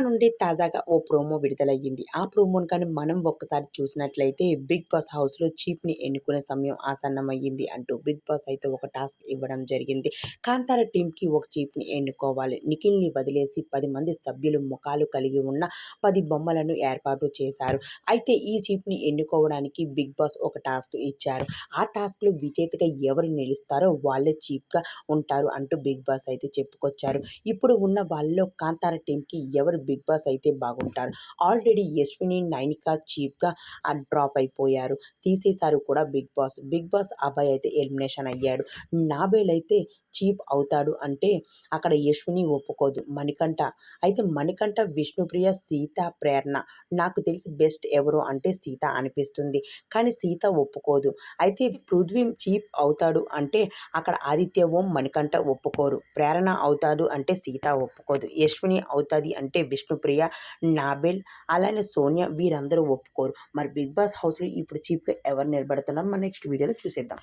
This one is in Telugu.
నుండి తాజాగా ఓ ప్రోమో విడుదలయ్యింది. ఆ ప్రోమోను కానీ మనం ఒక్కసారి చూసినట్లయితే బిగ్ బాస్ హౌస్లో చీప్ని ఎన్నుకునే సమయం ఆసన్నమయ్యింది అంటూ బిగ్ బాస్ అయితే ఒక టాస్క్ ఇవ్వడం జరిగింది. కాంతార టీంకి ఒక చీప్ని ఎన్నుకోవాలి. నిఖిల్ని వదిలేసి పది మంది సభ్యులు ముఖాలు కలిగి ఉన్న పది బొమ్మలను ఏర్పాటు చేశారు. అయితే ఈ చీప్ని ఎన్నుకోవడానికి బిగ్ బాస్ ఒక టాస్క్ ఇచ్చారు. ఆ టాస్క్లో విజేతగా ఎవరు నిలుస్తారో వాళ్ళే చీప్గా ఉంటారు అంటూ బిగ్ బాస్ అయితే చెప్పుకొచ్చారు. ఇప్పుడు ఉన్న వాళ్ళలో కాంతార టీంకి ఎవరు బిగ్ బాస్ అయితే బాగుంటారు. ఆల్రెడీ యశ్విని నైనిక చీప్గా డ్రాప్ అయిపోయారు. తీసేశారు కూడా బిగ్ బాస్. బిగ్ బాస్ అబ్బాయి అయితే ఎలిమినేషన్ అయ్యాడు. నాబేల్ అయితే చీప్ అవుతాడు అంటే అక్కడ యశ్విని ఒప్పుకోదు. మణికంఠ. అయితే మణికంఠ విష్ణుప్రియ సీత ప్రేరణ. నాకు తెలిసి బెస్ట్ ఎవరు అంటే సీత అనిపిస్తుంది. కానీ సీత ఒప్పుకోదు. అయితే పృథ్వీ చీప్ అవుతాడు అంటే అక్కడ ఆదిత్య ఓం మణికంఠ ఒప్పుకోరు. ప్రేరణ అవుతాడు అంటే సీత ఒప్పుకోదు. యశ్విని అవుతుంది అంటే విష్ణుప్రియ నాబెల్ అలానే సోనియా వీరందరూ ఒప్పుకోరు. మరి బిగ్ బాస్ హౌస్లో ఇప్పుడు చీప్గా ఎవరు నిలబడుతున్నారు? మన నెక్స్ట్ వీడియోలో చూసేద్దాం.